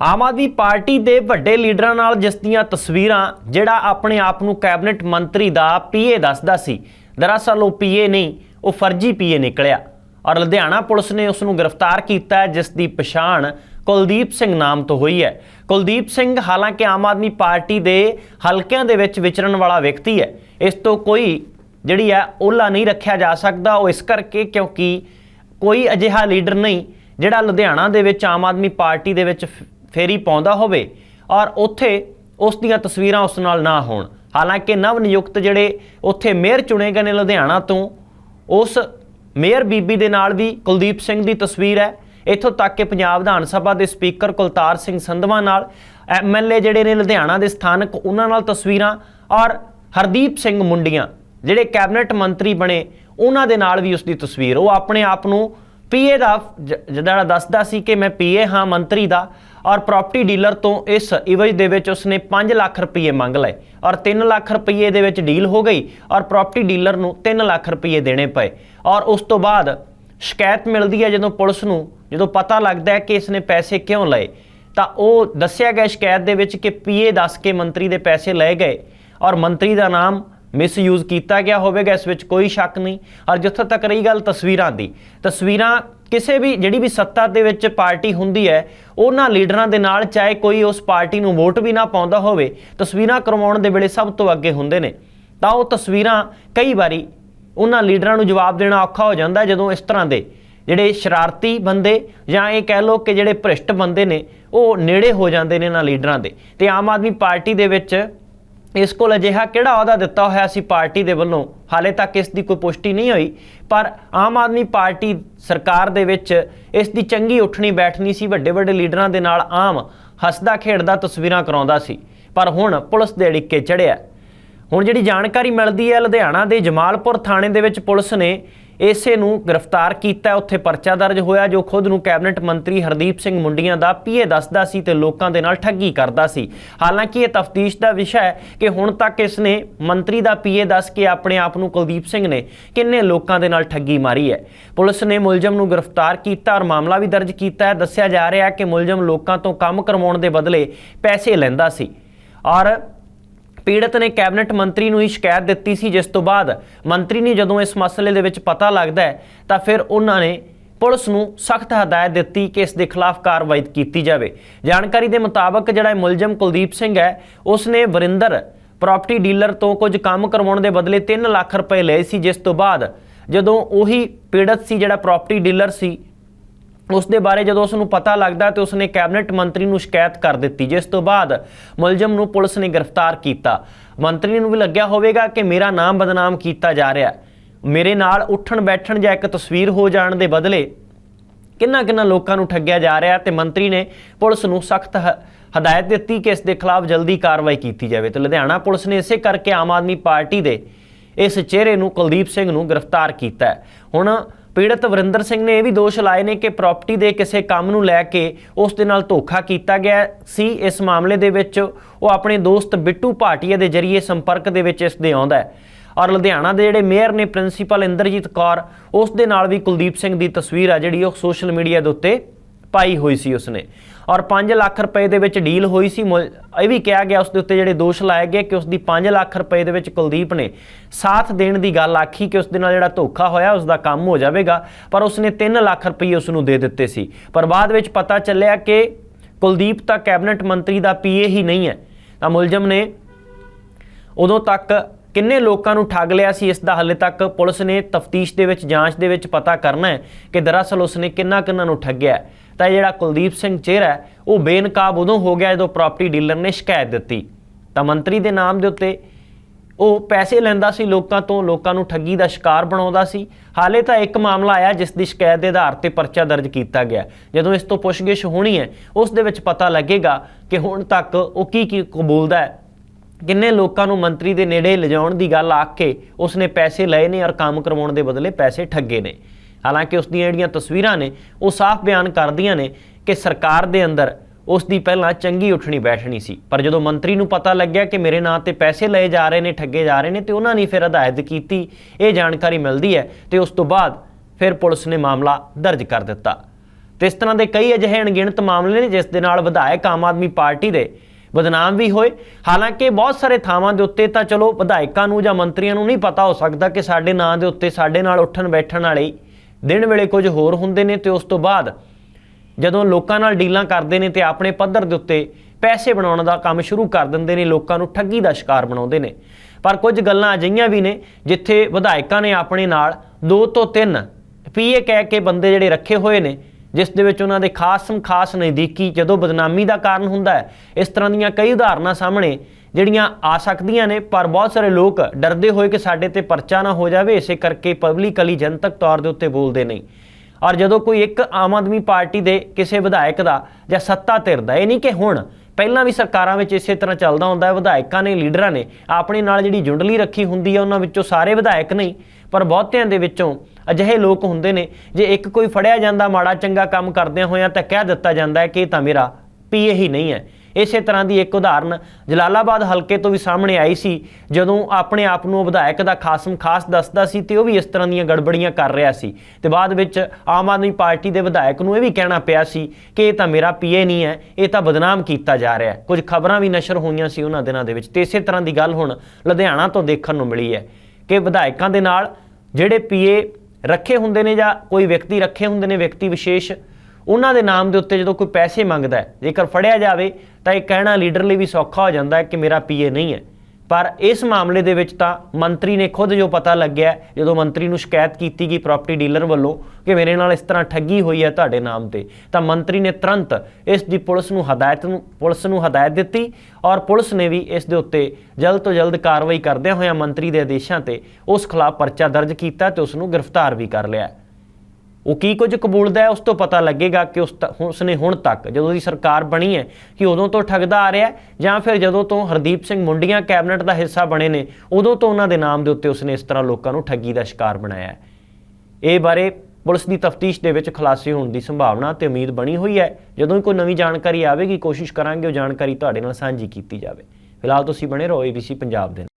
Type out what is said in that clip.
Aam Aadmi party ਦੇ ਵੱਡੇ ਲੀਡਰਾਂ ਨਾਲ ਜਿਸ ਦੀਆਂ ਤਸਵੀਰਾਂ, ਜਿਹੜਾ ਆਪਣੇ ਆਪ ਨੂੰ ਕੈਬਨਿਟ ਮੰਤਰੀ ਦਾ ਪੀਏ ਦੱਸਦਾ ਸੀ, ਦਰਅਸਲ ਉਹ ਪੀਏ ਨਹੀਂ, ਉਹ ਫਰਜ਼ੀ ਪੀਏ ਨਿਕਲਿਆ। ਔਰ ਲੁਧਿਆਣਾ ਪੁਲਿਸ ਨੇ ਉਸ ਨੂੰ ਗ੍ਰਿਫਤਾਰ ਕੀਤਾ ਜਿਸ ਦੀ ਪਛਾਣ ਕੁਲਦੀਪ ਸਿੰਘ ਨਾਮ ਤੋਂ ਹੋਈ ਹੈ। ਕੁਲਦੀਪ ਸਿੰਘ ਹਾਲਾਂਕਿ ਆਮ ਆਦਮੀ ਪਾਰਟੀ ਦੇ ਹਲਕਿਆਂ ਦੇ ਵਿੱਚ ਵਿਚਰਨ ਵਾਲਾ ਵਿਅਕਤੀ ਹੈ। ਇਸ ਤੋਂ ਕੋਈ ਜਿਹੜੀ ਹੈ, ਓਲਾ ਨਹੀਂ ਰੱਖਿਆ ਜਾ ਸਕਦਾ। ਉਹ ਇਸ ਕਰਕੇ ਕਿਉਂਕਿ ਕੋਈ ਅਜਿਹਾ ਲੀਡਰ ਨਹੀਂ, ਜਿਹੜਾ ਲੁਧਿਆਣਾ ਦੇ ਵਿੱਚ ਆਮ ਆਦਮੀ ਪਾਰਟੀ ਦੇ ਵਿੱਚ ਫ- ਫੇਰੀ ਪਾਉਂਦਾ ਹੋਵੇ ਔਰ ਉੱਥੇ ਉਸ ਦੀਆਂ ਤਸਵੀਰਾਂ ਉਸ ਨਾਲ ਨਾ ਹੋਣ। ਹਾਲਾਂਕਿ ਨਵ ਨਿਯੁਕਤ ਜਿਹੜੇ ਉੱਥੇ ਮੇਅਰ ਚੁਣੇ ਗਏ ਨੇ ਲੁਧਿਆਣਾ ਤੋਂ, ਉਸ ਮੇਅਰ ਬੀਬੀ ਦੇ ਨਾਲ ਵੀ ਕੁਲਦੀਪ ਸਿੰਘ ਦੀ ਤਸਵੀਰ ਹੈ। ਇੱਥੋਂ ਤੱਕ ਕਿ ਪੰਜਾਬ ਵਿਧਾਨ ਸਭਾ ਦੇ ਸਪੀਕਰ ਕੁਲਤਾਰ ਸਿੰਘ ਸੰਧਵਾ ਨਾਲ ਐਮਐਲਏ ਜਿਹੜੇ ਨੇ ਲੁਧਿਆਣਾ ਦੇ ਸਥਾਨਕ, ਉਹਨਾਂ ਨਾਲ ਤਸਵੀਰਾਂ ਔਰ ਹਰਦੀਪ ਸਿੰਘ ਮੁੰਡੀਆਂ ਜਿਹੜੇ ਕੈਬਨਿਟ ਮੰਤਰੀ ਬਣੇ, ਉਹਨਾਂ ਦੇ ਨਾਲ ਵੀ ਉਸ ਦੀ ਤਸਵੀਰ। ਉਹ ਆਪਣੇ ਆਪ ਨੂੰ ਪੀਏ ਦਾ ਜ- ਜਿਹੜਾ ਦੱਸਦਾ ਸੀ ਕਿ ਮੈਂ ਪੀਏ ਹਾਂ ਮੰਤਰੀ ਦਾ ਔਰ ਪ੍ਰਾਪਰਟੀ ਡੀਲਰ ਤੋਂ ਇਸ ਇਵਜ ਦੇ ਵਿੱਚ ਉਸਨੇ 5 ਲੱਖ ਰੁਪਏ ਮੰਗ ਲਏ ਔਰ 3 ਲੱਖ ਰੁਪਏ ਦੇ ਵਿੱਚ ਡੀਲ ਹੋ ਗਈ ਔਰ ਪ੍ਰਾਪਰਟੀ ਡੀਲਰ ਨੂੰ 3 ਲੱਖ ਰੁਪਏ ਦੇਣੇ ਪਏ ਔਰ ਉਸ ਤੋਂ ਬਾਅਦ ਸ਼ਿਕਾਇਤ ਮਿਲਦੀ ਹੈ ਜਦੋਂ ਪੁਲਿਸ ਨੂੰ, ਜਦੋਂ ਪਤਾ ਲੱਗਦਾ ਹੈ ਕਿ ਇਸਨੇ ਪੈਸੇ ਕਿਉਂ ਲਏ, ਤਾਂ ਉਹ ਦੱਸਿਆ ਗਿਆ ਸ਼ਿਕਾਇਤ ਦੇ ਵਿੱਚ ਕਿ ਪੀਏ ਦੱਸ ਕੇ ਮੰਤਰੀ ਦੇ ਪੈਸੇ ਲਏ ਗਏ ਔਰ ਮੰਤਰੀ ਦਾ ਨਾਮ ਮਿਸਯੂਜ਼ ਕੀਤਾ ਗਿਆ ਹੋਵੇਗਾ, ਇਸ ਵਿੱਚ ਕੋਈ ਸ਼ੱਕ ਨਹੀਂ ਔਰ ਜਿੱਥੋਂ ਤੱਕ ਰਹੀ ਗੱਲ ਤਸਵੀਰਾਂ ਦੀ, ਤਸਵੀਰਾਂ ਕਿਸੇ ਵੀ, ਜਿਹੜੀ ਵੀ ਸੱਤਾ ਦੇ ਵਿੱਚ ਪਾਰਟੀ ਹੁੰਦੀ ਹੈ, ਉਹਨਾਂ ਲੀਡਰਾਂ ਦੇ ਨਾਲ ਚਾਹੇ ਕੋਈ ਉਸ ਪਾਰਟੀ ਨੂੰ ਵੋਟ ਵੀ ਨਾ ਪਾਉਂਦਾ ਹੋਵੇ, ਤਸਵੀਰਾਂ ਕਰਵਾਉਣ ਦੇ ਵੇਲੇ ਸਭ ਤੋਂ ਅੱਗੇ ਹੁੰਦੇ ਨੇ। ਤਾਂ ਉਹ ਤਸਵੀਰਾਂ ਕਈ ਵਾਰੀ ਉਹਨਾਂ ਲੀਡਰਾਂ ਨੂੰ ਜਵਾਬ ਦੇਣਾ ਔਖਾ ਹੋ ਜਾਂਦਾ ਜਦੋਂ ਇਸ ਤਰ੍ਹਾਂ ਦੇ ਜਿਹੜੇ ਸ਼ਰਾਰਤੀ ਬੰਦੇ ਜਾਂ ਇਹ ਕਹਿ ਲਓ ਕਿ ਜਿਹੜੇ ਭ੍ਰਿਸ਼ਟ ਬੰਦੇ ਨੇ, ਉਹ ਨੇੜੇ ਹੋ ਜਾਂਦੇ ਨੇ ਇਹਨਾਂ ਲੀਡਰਾਂ ਦੇ। ਤੇ ਆਮ ਆਦਮੀ ਪਾਰਟੀ ਦੇ ਵਿੱਚ ਇਸ ਕੋਲ ਅਜਿਹਾ ਕਿਹੜਾ ਅਹੁਦਾ ਦਿੱਤਾ ਹੋਇਆ ਸੀ ਪਾਰਟੀ ਦੇ ਵੱਲੋਂ? ਹਾਲੇ ਤੱਕ ਇਸ ਦੀ ਕੋਈ ਪੁਸ਼ਟੀ ਨਹੀਂ ਹੋਈ, ਪਰ ਆਮ ਆਦਮੀ ਪਾਰਟੀ ਸਰਕਾਰ ਦੇ ਵਿੱਚ ਇਸ ਦੀ ਚੰਗੀ ਉੱਠਣੀ ਬੈਠਣੀ ਸੀ, ਵੱਡੇ ਵੱਡੇ ਲੀਡਰਾਂ ਦੇ ਨਾਲ ਆਮ ਹੱਸਦਾ ਖੇਡਦਾ ਤਸਵੀਰਾਂ ਕਰਾਉਂਦਾ ਸੀ, ਪਰ ਹੁਣ ਪੁਲਿਸ ਦੇ ਅੜਿੱਕੇ ਚੜਿਆ ਹੁਣ ਜਿਹੜੀ ਜਾਣਕਾਰੀ ਮਿਲਦੀ ਹੈ, ਲੁਧਿਆਣਾ ਦੇ ਜਮਾਲਪੁਰ ਥਾਣੇ ਦੇ ਵਿੱਚ ਪੁਲਿਸ ਨੇ ਇਸੇ ਨੂੰ ਗ੍ਰਿਫਤਾਰ ਕੀਤਾ। ਉੱਥੇ ਪਰਚਾ ਦਰਜ ਹੋਇਆ ਜੋ ਖੁਦ ਨੂੰ ਕੈਬਨਿਟ ਮੰਤਰੀ ਹਰਦੀਪ ਸਿੰਘ ਮੁੰਡੀਆਂ ਦਾ ਪੀਏ ਦੱਸਦਾ ਸੀ ਤੇ ਲੋਕਾਂ ਦੇ ਨਾਲ ਠੱਗੀ ਕਰਦਾ ਸੀ। ਹਾਲਾਂਕਿ ਇਹ ਤਫਤੀਸ਼ ਦਾ ਵਿਸ਼ਾ ਹੈ ਕਿ ਹੁਣ ਤੱਕ ਇਸ ਨੇ ਮੰਤਰੀ ਦਾ ਪੀਏ ਦੱਸ ਕੇ ਆਪਣੇ ਆਪ ਨੂੰ ਕੁਲਦੀਪ ਸਿੰਘ ਨੇ ਕਿੰਨੇ ਲੋਕਾਂ ਦੇ ਨਾਲ ਠੱਗੀ ਮਾਰੀ ਹੈ। ਪੁਲਿਸ ਨੇ ਮੁਲਜ਼ਮ ਨੂੰ ਗ੍ਰਿਫਤਾਰ ਕੀਤਾ ਔਰ ਮਾਮਲਾ ਵੀ ਦਰਜ ਕੀਤਾ ਹੈ। ਦੱਸਿਆ ਜਾ ਰਿਹਾ ਹੈ ਕਿ ਮੁਲਜ਼ਮ ਲੋਕਾਂ ਤੋਂ ਕੰਮ ਕਰਵਾਉਣ ਦੇ ਬਦਲੇ ਪੈਸੇ ਲੈਂਦਾ ਸੀ। ਔਰ ਪੀੜਤ ਨੇ ਕੈਬਨਿਟ ਮੰਤਰੀ ਨੂੰ ਹੀ ਸ਼ਿਕਾਇਤ ਦਿੱਤੀ ਸੀ, ਜਿਸ ਤੋਂ ਬਾਅਦ ਮੰਤਰੀ ਨੇ ਜਦੋਂ ਇਸ ਮਸਲੇ ਦੇ ਵਿੱਚ ਪਤਾ ਲੱਗਦਾ ਹੈ, ਤਾਂ ਫਿਰ ਉਹਨਾਂ ਨੇ ਪੁਲਿਸ ਨੂੰ ਸਖਤ ਹਦਾਇਤ ਦਿੱਤੀ ਕਿ ਇਸ ਦੇ ਖਿਲਾਫ ਕਾਰਵਾਈ ਕੀਤੀ ਜਾਵੇ। ਜਾਣਕਾਰੀ ਦੇ ਮੁਤਾਬਕ ਜਿਹੜਾ ਮੁਲਜ਼ਮ ਕੁਲਦੀਪ ਸਿੰਘ ਹੈ, ਉਸ ਨੇ ਵਰਿੰਦਰ ਪ੍ਰਾਪਰਟੀ ਡੀਲਰ ਤੋਂ ਕੁਝ ਕੰਮ ਕਰਵਾਉਣ ਦੇ ਬਦਲੇ 3 ਲੱਖ ਰੁਪਏ ਲਏ ਸੀ, ਜਿਸ ਤੋਂ ਬਾਅਦ ਜਦੋਂ ਉਹੀ ਪੀੜਤ ਸੀ ਜਿਹੜਾ ਪ੍ਰਾਪਰਟੀ ਡੀਲਰ ਸੀ ਉਸ ਦੇ ਬਾਰੇ ਜਦੋਂ ਉਸ ਨੂੰ ਪਤਾ ਲੱਗਦਾ ਤੇ ਉਸਨੇ ਕੈਬਨਿਟ ਮੰਤਰੀ ਨੂੰ ਸ਼ਿਕਾਇਤ ਕਰ ਦਿੱਤੀ, ਜਿਸ ਤੋਂ ਬਾਅਦ ਮੁਲਜ਼ਮ ਨੂੰ ਪੁਲਿਸ ਨੇ ਗ੍ਰਿਫਤਾਰ ਕੀਤਾ। ਮੰਤਰੀ ਨੂੰ ਵੀ ਲੱਗਿਆ ਹੋਵੇਗਾ ਕਿ ਮੇਰਾ ਨਾਮ ਬਦਨਾਮ ਕੀਤਾ ਜਾ ਰਿਹਾ ਮੇਰੇ ਨਾਲ ਉੱਠਣ ਬੈਠਣ ਜਾਂ ਇੱਕ ਤਸਵੀਰ ਹੋ ਜਾਣ ਦੇ ਬਦਲੇ ਕਿੰਨਾ ਕਿੰਨਾ ਲੋਕਾਂ ਨੂੰ ਠੱਗਿਆ ਜਾ ਰਿਹਾ ਤੇ ਮੰਤਰੀ ਨੇ ਪੁਲਿਸ ਨੂੰ ਸਖਤ ਹਦਾਇਤ ਦਿੱਤੀ ਕਿ ਇਸ ਦੇ ਖਿਲਾਫ ਜਲਦੀ ਕਾਰਵਾਈ ਕੀਤੀ ਜਾਵੇ ਤੇ ਲੁਧਿਆਣਾ ਪੁਲਿਸ ਨੇ ਇਸੇ ਕਰਕੇ ਆਮ ਆਦਮੀ ਪਾਰਟੀ ਦੇ ਇਸ ਚਿਹਰੇ ਨੂੰ ਕੁਲਦੀਪ ਸਿੰਘ ਨੂੰ ਗ੍ਰਿਫਤਾਰ ਕੀਤਾ ਹੁਣ ਪੀੜਤ ਵਰਿੰਦਰ ਸਿੰਘ ਨੇ ਇਹ ਵੀ ਦੋਸ਼ ਲਾਏ ਨੇ ਕਿ ਪ੍ਰਾਪਰਟੀ ਦੇ ਕਿਸੇ ਕੰਮ ਨੂੰ ਲੈ ਕੇ ਉਸ ਦੇ ਨਾਲ ਧੋਖਾ ਕੀਤਾ ਗਿਆ ਸੀ। ਇਸ ਮਾਮਲੇ ਦੇ ਵਿੱਚ ਉਹ ਆਪਣੇ ਦੋਸਤ ਬਿੱਟੂ ਭਾਟੀਆ ਦੇ ਜ਼ਰੀਏ ਸੰਪਰਕ ਦੇ ਵਿੱਚ ਇਸ ਦੇ ਆਉਂਦਾ ਹੈ। ਔਰ ਲੁਧਿਆਣਾ ਦੇ ਜਿਹੜੇ ਮੇਅਰ ਨੇ ਪ੍ਰਿੰਸੀਪਲ ਇੰਦਰਜੀਤ ਕੌਰ, ਉਸ ਦੇ ਨਾਲ ਵੀ ਕੁਲਦੀਪ ਸਿੰਘ ਦੀ ਤਸਵੀਰ ਆ ਜਿਹੜੀ ਉਹ ਸੋਸ਼ਲ ਮੀਡੀਆ ਦੇ ਉੱਤੇ ਪਾਈ ਹੋਈ ਸੀ ਉਸਨੇ। ਔਰ 5 ਲੱਖ ਰੁਪਏ ਦੇ ਵਿੱਚ ਡੀਲ ਹੋਈ ਸੀ ਮੁਲ- ਇਹ ਵੀ ਕਿਹਾ ਗਿਆ ਉਸ ਦੇ ਉੱਤੇ ਜਿਹੜੇ ਦੋਸ਼ ਲਾਏ ਗਏ ਕਿ ਉਸ ਦੀ 5 ਲੱਖ ਰੁਪਏ ਦੇ ਵਿੱਚ ਕੁਲਦੀਪ ਨੇ ਸਾਥ ਦੇਣ ਦੀ ਗੱਲ ਆਖੀ ਕਿ ਉਸ ਦੇ ਨਾਲ ਜਿਹੜਾ ਧੋਖਾ ਹੋਇਆ ਉਸ ਦਾ ਕੰਮ ਹੋ ਜਾਵੇਗਾ, ਪਰ ਉਸਨੇ 3 ਲੱਖ ਰੁਪਏ ਉਸ ਨੂੰ ਦੇ ਦਿੱਤੇ ਸੀ। ਪਰ ਬਾਅਦ ਵਿੱਚ ਪਤਾ ਚੱਲਿਆ ਕਿ ਕੁਲਦੀਪ ਤਾਂ ਕੈਬਨਿਟ ਮੰਤਰੀ ਦਾ ਪੀਏ ਹੀ ਨਹੀਂ ਹੈ। ਤਾਂ ਮੁਲਜ਼ਮ ਨੇ ਉਦੋਂ ਤੱਕ ਕਿੰਨੇ ਲੋਕਾਂ ਨੂੰ ਠੱਗ ਲਿਆ ਸੀ ਇਸ ਦਾ ਹਾਲੇ ਤੱਕ ਪੁਲਿਸ ਨੇ ਤਫਤੀਸ਼ ਦੇ ਵਿੱਚ, ਜਾਂਚ ਦੇ ਵਿੱਚ ਪਤਾ ਕਰਨਾ ਹੈ ਕਿ ਦਰਅਸਲ ਉਸਨੇ ਕਿੰਨਾ ਕਿੰਨਾ ਨੂੰ ਠੱਗਿਆ ਤਾਂ ਇਹ ਜਿਹੜਾ ਕੁਲਦੀਪ ਸਿੰਘ ਚਿਹਰਾ ਉਹ ਬੇਨਕਾਬ ਉਦੋਂ ਹੋ ਗਿਆ ਜਦੋਂ ਪ੍ਰਾਪਰਟੀ ਡੀਲਰ ਨੇ ਸ਼ਿਕਾਇਤ ਦਿੱਤੀ। ਤਾਂ ਮੰਤਰੀ ਦੇ ਨਾਮ ਦੇ ਉੱਤੇ ਉਹ ਪੈਸੇ ਲੈਂਦਾ ਸੀ ਲੋਕਾਂ ਤੋਂ, ਲੋਕਾਂ ਨੂੰ ਠੱਗੀ ਦਾ ਸ਼ਿਕਾਰ ਬਣਾਉਂਦਾ ਸੀ। ਹਾਲੇ ਤਾਂ ਇੱਕ ਮਾਮਲਾ ਆਇਆ ਜਿਸ ਦੀ ਸ਼ਿਕਾਇਤ ਦੇ ਆਧਾਰ ਤੇ ਪਰਚਾ ਦਰਜ ਕੀਤਾ ਗਿਆ। ਜਦੋਂ ਇਸ ਤੋਂ ਪੁੱਛਗਿੱਛ ਹੋਣੀ ਹੈ, ਉਸ ਦੇ ਵਿੱਚ ਪਤਾ ਲੱਗੇਗਾ ਕਿ ਹੁਣ ਤੱਕ ਉਹ ਕੀ ਕੀ ਕਬੂਲਦਾ ਹੈ। ਕਿੰਨੇ ਲੋਕਾਂ ਨੂੰ ਮੰਤਰੀ ਦੇ ਨੇੜੇ ਲਿਜਾਉਣ ਦੀ ਗੱਲ ਆਖ ਕੇ ਉਸਨੇ ਪੈਸੇ ਲਏ ਨੇ ਔਰ ਕੰਮ ਕਰਵਾਉਣ ਦੇ ਬਦਲੇ ਪੈਸੇ ਠੱਗੇ ਨੇ। ਹਾਲਾਂਕਿ ਉਸ ਦੀਆਂ ਜਿਹੜੀਆਂ ਤਸਵੀਰਾਂ ਨੇ, ਉਹ ਸਾਫ਼ ਬਿਆਨ ਕਰਦੀਆਂ ਨੇ ਕਿ ਸਰਕਾਰ ਦੇ ਅੰਦਰ ਉਸ ਦੀ ਪਹਿਲਾਂ ਚੰਗੀ ਉੱਠਣੀ ਬੈਠਣੀ ਸੀ। ਪਰ ਜਦੋਂ ਮੰਤਰੀ ਨੂੰ ਪਤਾ ਲੱਗਿਆ ਕਿ ਮੇਰੇ ਨਾਂ ਤੇ ਪੈਸੇ ਲਏ ਜਾ ਰਹੇ ਨੇ, ਠੱਗੇ ਜਾ ਰਹੇ ਨੇ ਤੇ ਉਹਨਾਂ ਨੇ ਫਿਰ ਹਦਾਇਤ ਕੀਤੀ, ਇਹ ਜਾਣਕਾਰੀ ਮਿਲਦੀ ਹੈ ਤੇ ਉਸ ਤੋਂ ਬਾਅਦ ਫਿਰ ਪੁਲਿਸ ਨੇ ਮਾਮਲਾ ਦਰਜ ਕਰ ਦਿੱਤਾ। ਤੇ ਇਸ ਤਰ੍ਹਾਂ ਦੇ ਕਈ ਅਜਿਹੇ ਅਣਗਿਣਤ ਮਾਮਲੇ ਨੇ ਜਿਸ ਦੇ ਨਾਲ ਵਿਧਾਇਕ ਆਮ ਆਦਮੀ ਪਾਰਟੀ ਦੇ ਬਦਨਾਮ ਵੀ ਹੋਏ। ਹਾਲਾਂਕਿ ਬਹੁਤ ਸਾਰੇ ਥਾਵਾਂ ਦੇ ਉੱਤੇ ਤਾਂ ਚਲੋ ਵਿਧਾਇਕਾਂ ਨੂੰ ਜਾਂ ਮੰਤਰੀਆਂ ਨੂੰ ਨਹੀਂ ਪਤਾ ਹੋ ਸਕਦਾ ਕਿ ਸਾਡੇ ਨਾਂ ਦੇ ਉੱਤੇ ਸਾਡੇ ਨਾਲ ਉੱਠਣ ਬੈਠਣ ਵਾਲੇ ਦਿਨ ਵੇਲੇ ਕੁਝ ਹੋਰ ਹੁੰਦੇ ਨੇ ਤੇ ਉਸ ਤੋਂ ਬਾਅਦ ਜਦੋਂ ਲੋਕਾਂ ਨਾਲ ਡੀਲਾਂ ਕਰਦੇ ਨੇ ਤੇ ਆਪਣੇ ਪੱਧਰ ਦੇ ਉੱਤੇ ਪੈਸੇ ਬਣਾਉਣ ਦਾ ਕੰਮ ਸ਼ੁਰੂ ਕਰ ਦਿੰਦੇ ਨੇ, ਲੋਕਾਂ ਨੂੰ ਠੱਗੀ ਦਾ ਸ਼ਿਕਾਰ ਬਣਾਉਂਦੇ ਨੇ। ਪਰ ਕੁਝ ਗੱਲਾਂ ਅਜਿਹੀਆਂ ਵੀ ਨੇ ਜਿੱਥੇ ਵਿਧਾਇਕਾਂ ਨੇ ਆਪਣੇ ਨਾਲ ਦੋ ਤੋਂ ਤਿੰਨ ਪੀਏ ਕਹਿ ਕੇ ਬੰਦੇ ਜਿਹੜੇ ਰੱਖੇ ਹੋਏ ਨੇ ਜਿਸ ਦੇ ਵਿੱਚ ਉਹਨਾਂ ਦੇ ਖਾਸਮ ਖਾਸ ਨਜ਼ਦੀਕੀ ਜਦੋਂ ਬਦਨਾਮੀ ਦਾ ਕਾਰਨ ਹੁੰਦਾ ਹੈ, ਇਸ ਤਰ੍ਹਾਂ ਦੀਆਂ ਕਈ ਉਦਾਹਰਨਾਂ ਸਾਹਮਣੇ ਜਿਹੜੀਆਂ ਆ ਸਕਦੀਆਂ ਨੇ, ਪਰ ਬਹੁਤ ਸਾਰੇ ਲੋਕ ਡਰਦੇ ਹੋਏ ਕਿ ਸਾਡੇ ਤੇ ਪਰਚਾ ਨਾ ਹੋ ਜਾਵੇ, ਇਸੇ ਕਰਕੇ ਪਬਲਿਕਲੀ ਜਨਤਕ ਤੌਰ ਦੇ ਉੱਤੇ ਬੋਲਦੇ ਨਹੀਂ ਔਰ ਜਦੋਂ ਕੋਈ ਇੱਕ ਆਮ ਆਦਮੀ ਪਾਰਟੀ ਦੇ ਕਿਸੇ ਵਿਧਾਇਕ ਦਾ ਜਾਂ ਸੱਤਾ ਧਿਰ ਦਾ, ਇਹ ਨਹੀਂ ਕਿ ਹੁਣ, ਪਹਿਲਾਂ ਵੀ ਸਰਕਾਰਾਂ ਵਿੱਚ ਇਸੇ ਤਰ੍ਹਾਂ ਚੱਲਦਾ ਹੁੰਦਾ ਹੈ, ਵਿਧਾਇਕਾਂ ਨੇ, ਲੀਡਰਾਂ ਨੇ, ਆਪਣੇ ਨਾਲ ਜਿਹੜੀ ਜੁੰਡਲੀ ਰੱਖੀ ਹੁੰਦੀ ਹੈ, ਉਹਨਾਂ ਵਿੱਚੋਂ ਸਾਰੇ ਵਿਧਾਇਕ ਨਹੀਂ, ਪਰ ਬਹੁਤਿਆਂ ਦੇ ਵਿੱਚੋਂ ਅਜਿਹੇ ਲੋਕ ਹੁੰਦੇ ਨੇ, ਜੇ ਇੱਕ ਕੋਈ ਫੜਿਆ ਜਾਂਦਾ ਮਾੜਾ ਚੰਗਾ ਕੰਮ ਕਰਦਿਆਂ ਹੋਇਆਂ ਤਾਂ ਕਹਿ ਦਿੱਤਾ ਜਾਂਦਾ ਹੈ ਕਿ ਇਹ ਤਾਂ ਮੇਰਾ ਪੀਏ ਹੀ ਨਹੀਂ ਹੈ। ਇਸੇ ਤਰ੍ਹਾਂ ਦੀ ਇੱਕ ਉਦਾਹਰਨ ਜਲਾਲਾਬਾਦ ਹਲਕੇ ਤੋਂ ਵੀ ਸਾਹਮਣੇ ਆਈ ਸੀ, ਜਦੋਂ ਆਪਣੇ ਆਪ ਨੂੰ ਵਿਧਾਇਕ ਦਾ ਖਾਸਮ ਖਾਸ ਦੱਸਦਾ ਸੀ ਤੇ ਉਹ ਵੀ ਇਸ ਤਰ੍ਹਾਂ ਦੀਆਂ ਗੜਬੜੀਆਂ ਕਰ ਰਿਹਾ ਸੀ। ਤੇ ਬਾਅਦ ਵਿੱਚ ਆਮ ਆਦਮੀ ਪਾਰਟੀ ਦੇ ਵਿਧਾਇਕ ਨੂੰ ਇਹ ਵੀ ਕਹਿਣਾ ਪਿਆ ਸੀ ਕਿ ਇਹ ਤਾਂ ਮੇਰਾ ਪੀਏ ਨਹੀਂ ਹੈ, ਇਹ ਤਾਂ ਬਦਨਾਮ ਕੀਤਾ ਜਾ ਰਿਹਾ ਹੈ। ਕੁਝ ਖਬਰਾਂ ਵੀ ਨਸ਼ਰ ਹੋਈਆਂ ਸੀ ਉਹਨਾਂ ਦਿਨਾਂ ਦੇ ਵਿੱਚ ਤੇ ਇਸੇ ਤਰ੍ਹਾਂ ਦੀ ਗੱਲ ਹੁਣ ਲੁਧਿਆਣਾ ਤੋਂ ਦੇਖਣ ਨੂੰ ਮਿਲੀ ਹੈ ਕਿ ਵਿਧਾਇਕਾਂ ਦੇ ਨਾਲ ਜਿਹੜੇ ਪੀਏ ਰੱਖੇ ਹੁੰਦੇ ਨੇ ਜਾਂ ਕੋਈ ਵਿਅਕਤੀ ਰੱਖੇ ਹੁੰਦੇ ਨੇ, ਵਿਅਕਤੀ ਵਿਸ਼ੇਸ਼, ਉਹਨਾਂ ਦੇ ਨਾਮ ਦੇ ਉੱਤੇ ਜਦੋਂ ਕੋਈ ਪੈਸੇ ਮੰਗਦਾ ਹੈ, ਜੇਕਰ ਫੜਿਆ ਜਾਵੇ ਤਾਂ ਇਹ ਕਹਿਣਾ ਲੀਡਰ ਲਈ ਵੀ ਸੌਖਾ ਹੋ ਜਾਂਦਾ ਹੈ ਕਿ ਮੇਰਾ ਪੀਏ ਨਹੀਂ ਹੈ। ਪਰ ਇਸ ਮਾਮਲੇ ਦੇ ਵਿੱਚ ਤਾਂ ਮੰਤਰੀ ਨੇ ਖੁਦ ਜੋ ਪਤਾ ਲੱਗਿਆ, ਜਦੋਂ ਮੰਤਰੀ ਨੂੰ ਸ਼ਿਕਾਇਤ ਕੀਤੀ ਗਈ ਪ੍ਰਾਪਰਟੀ ਡੀਲਰ ਵੱਲੋਂ ਕਿ ਮੇਰੇ ਨਾਲ ਇਸ ਤਰ੍ਹਾਂ ਠੱਗੀ ਹੋਈ ਹੈ ਤੁਹਾਡੇ ਨਾਮ ਤੇ, ਤਾਂ ਮੰਤਰੀ ਨੇ ਤੁਰੰਤ ਇਸ ਦੀ ਪੁਲਿਸ ਨੂੰ ਹਦਾਇਤ ਨੂੰ, ਪੁਲਿਸ ਨੂੰ ਹਦਾਇਤ ਦਿੱਤੀ ਔਰ ਪੁਲਿਸ ਨੇ ਵੀ ਇਸ ਦੇ ਉੱਤੇ ਜਲਦ ਤੋਂ ਜਲਦ ਕਾਰਵਾਈ ਕਰਦਿਆਂ ਹੋਇਆਂ ਮੰਤਰੀ ਦੇ ਆਦੇਸ਼ਾਂ ਤੇ ਉਸ ਖਿਲਾਫ ਪਰਚਾ ਦਰਜ ਕੀਤਾ ਤੇ ਉਸ ਨੂੰ ਗ੍ਰਿਫਤਾਰ ਵੀ ਕਰ ਲਿਆ। ਉਹ ਕੀ ਕੁਝ ਕਬੂਲਦਾ ਹੈ, ਉਸ ਤੋਂ ਪਤਾ ਲੱਗੇਗਾ ਕਿ ਉਸ ਤ- ਉਸਨੇ ਹੁਣ ਤੱਕ ਜਦੋਂ ਦੀ ਸਰਕਾਰ ਬਣੀ ਹੈ ਕਿ ਉਦੋਂ ਤੋਂ ਠੱਗਦਾ ਆ ਰਿਹਾ ਜਾਂ ਫਿਰ ਜਦੋਂ ਤੋਂ ਹਰਦੀਪ ਸਿੰਘ ਮੁੰਡੀਆਂ ਕੈਬਨਿਟ ਦਾ ਹਿੱਸਾ ਬਣੇ ਨੇ, ਉਦੋਂ ਤੋਂ ਉਹਨਾਂ ਦੇ ਨਾਮ ਦੇ ਉੱਤੇ ਉਸਨੇ ਇਸ ਤਰ੍ਹਾਂ ਲੋਕਾਂ ਨੂੰ ਠੱਗੀ ਦਾ ਸ਼ਿਕਾਰ ਬਣਾਇਆ ਹੈ। ਇਹ ਬਾਰੇ ਪੁਲਿਸ ਦੀ ਤਫਤੀਸ਼ ਦੇ ਵਿੱਚ ਖੁਲਾਸੇ ਹੋਣ ਦੀ ਸੰਭਾਵਨਾ ਤੇ ਉਮੀਦ ਬਣੀ ਹੋਈ ਹੈ। ਜਦੋਂ ਵੀ ਕੋਈ ਨਵੀਂ ਜਾਣਕਾਰੀ ਆਵੇਗੀ, ਕੋਸ਼ਿਸ਼ ਕਰਾਂਗੇ ਉਹ ਜਾਣਕਾਰੀ ਤੁਹਾਡੇ ਨਾਲ ਸਾਂਝੀ ਕੀਤੀ ਜਾਵੇ। ਫਿਲਹਾਲ ਤੁਸੀਂ ਬਣੇ ਰਹੋ ABC ਪੰਜਾਬ ਦੇ ਨਾਲ।